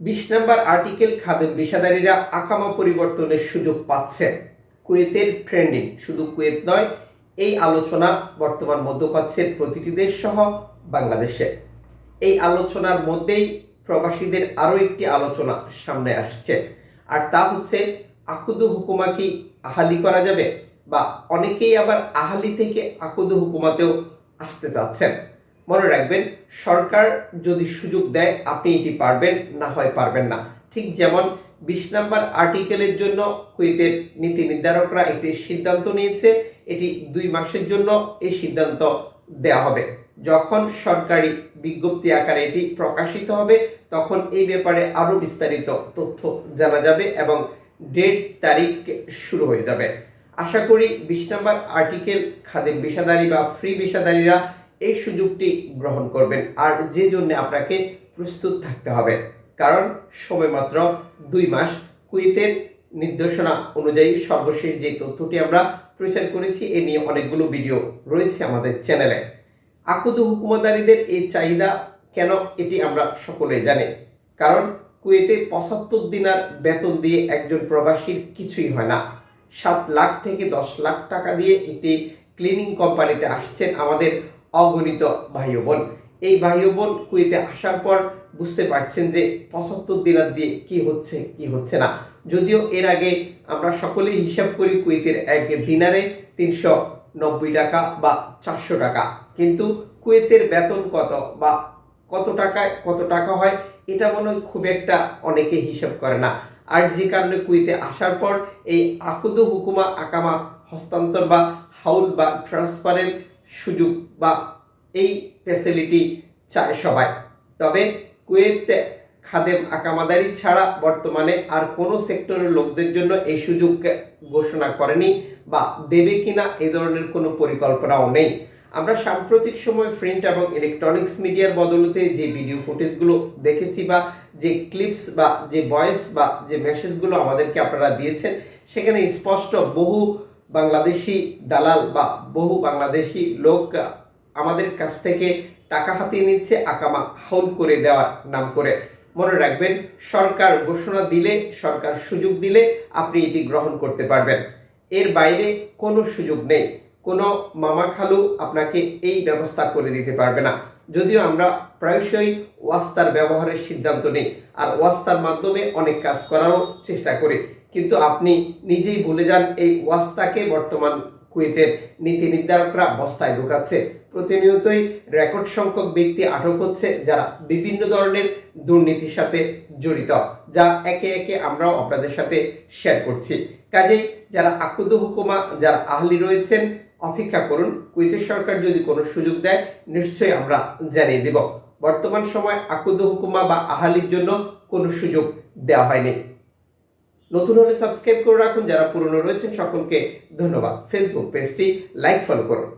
বিশ নম্বর আর্টিকেল খাদেম পেশাদারীরা আকামা পরিবর্তনের সুযোগ পাচ্ছেন। কুয়েতের ট্রেন্ডিং। শুধু কুয়েত নয়, এই আলোচনা বর্তমান মধ্যপ্রাচ্যের প্রতিটি দেশ সহ বাংলাদেশে। এই আলোচনার মধ্যেই প্রবাসীদের আরও একটি আলোচনা সামনে আসছে। আর তা হচ্ছে, আকুদু হুকুমা কি আহালি করা যাবে? বা অনেকেই আবার আহালি থেকে আকুদু হুকুমাতেও আসতে চাচ্ছেন। মনে রাখবেন, সরকার যদি সুযোগ দেয়, আপনি এটি পারবেন, না হয় পারবেন না। ঠিক যেমন বিশ নম্বর আর্টিকেলের জন্য কুয়েতের নীতি নির্ধারকরা একটি সিদ্ধান্ত নিয়েছে, এটি দুই মাসের জন্য এই সিদ্ধান্ত দেওয়া হবে। যখন সরকারি বিজ্ঞপ্তি আকারে এটি প্রকাশিত হবে, তখন এই ব্যাপারে আরও বিস্তারিত তথ্য জানা যাবে এবং ডেট, তারিখ শুরু হয়ে যাবে। আশা করি বিশ নম্বর আর্টিকেল খাদের পেশাদারি বা ফ্রি পেশাদারিরা এই সুযোগটি গ্রহণ করবেন। আর যে জন্য আপনাকে প্রস্তুত থাকতে হবে, কারণ সময় মাত্র দুই মাস। কুয়েতের নির্দেশনা অনুযায়ী সর্বশেষ যে তথ্যটি আমরা প্রচার করেছি, এ নিয়ে অনেকগুলো ভিডিও রয়েছে আমাদের চ্যানেলে। আকুদু হুকুমদারিদের এই চাহিদা কেন এটি আমরা সকলে জানি? কারণ কুয়েতে পঁচাত্তর দিনার বেতন দিয়ে একজন প্রবাসীর কিছুই হয় না। সাত লাখ থেকে দশ লাখ টাকা দিয়ে একটি ক্লিনিং কোম্পানিতে আসছেন আমাদের অগণিত ভাই বোন এই ভাই বোন কুয়েতে আসার পর বুঝতে পারছেন যে পঁচাত্তর দিনার দিয়ে কি হচ্ছে কি হচ্ছে না। যদিও এর আগে আমরা সকলেই হিসাব করি কুয়েতের এক দিনারে তিনশো নব্বই টাকা বা চারশো টাকা। কিন্তু কুয়েতের বেতন কত বা কত টাকায় কত টাকা হয়, এটা মনে হয় খুব একটা অনেকে হিসাব করে না। আর যে কারণে কুয়েতে আসার পর এই আকুদ হুকুমা আকামা হস্তান্তর বা হাউল বা ট্রান্সফারের সুযোগ বা এই ফ্যাসিলিটি চায় সবাই। তবে কুয়েত খাদেম আকামাদারি ছাড়া বর্তমানে আর কোনো সেক্টরের লোকদের জন্য এই সুযোগ ঘোষণা করেনি বা দেবে কিনা এ ধরনের কোনো পরিকল্পনাও নেই। আমরা সাম্প্রতিক সময় প্রিন্ট এবং ইলেকট্রনিক্স মিডিয়ার বদলতে যে ভিডিও ফুটেজগুলো দেখেছি বা যে ক্লিপস বা যে ভয়েস বা যে মেসেজগুলো আমাদেরকে আপনারা দিয়েছেন, সেখানে স্পষ্ট বহু বাংলাদেশি দালাল বা বহু বাংলাদেশি লোক আমাদের কাছ থেকে টাকা হাতিয়ে নিচ্ছে আকামা হাউল করে দেওয়ার নাম করে। মনে রাখবেন, সরকার ঘোষণা দিলে, সরকার সুযোগ দিলে আপনি এটি গ্রহণ করতে পারবেন। এর বাইরে কোনো সুযোগ নেই। কোনো মামা খালু আপনাকে এই ব্যবস্থা করে দিতে পারবে না। যদিও আমরা প্রায়শই ওয়াস্তার ব্যবহারের সিদ্ধান্ত নিই। আর ওয়াস্তার মাধ্যমে অনেক কাজ করারও চেষ্টা করি। কিন্তু আপনি নিজেই বলে যান এই ওয়াস্তাকে বর্তমান কুয়েতের নীতি নির্ধারকরা বস্তায় ঢুকাচ্ছে। প্রতিনিয়তই রেকর্ড সংখ্যক ব্যক্তি আটক হচ্ছে যারা বিভিন্ন ধরনের দুর্নীতির সাথে জড়িত, যা একে একে আমরাও আপনাদের সাথে শেয়ার করছি। কাজেই যারা আকুদ হুকুমা, যারা আহলি রয়েছেন, অপেক্ষা করুন, কুয়েতের সরকার যদি কোনো সুযোগ দেয়, নিশ্চয়ই আমরা জানিয়ে দেব। বর্তমান সময় আকুদ হুকুমা বা আহালির জন্য কোনো সুযোগ দেওয়া হয়নি। নতুন হলে সাবস্ক্রাইব করে রাখুন। যারা পুরনো রয়েছেন, সকলকে ধন্যবাদ। ফেসবুক পেজটি লাইক ফলো করুন।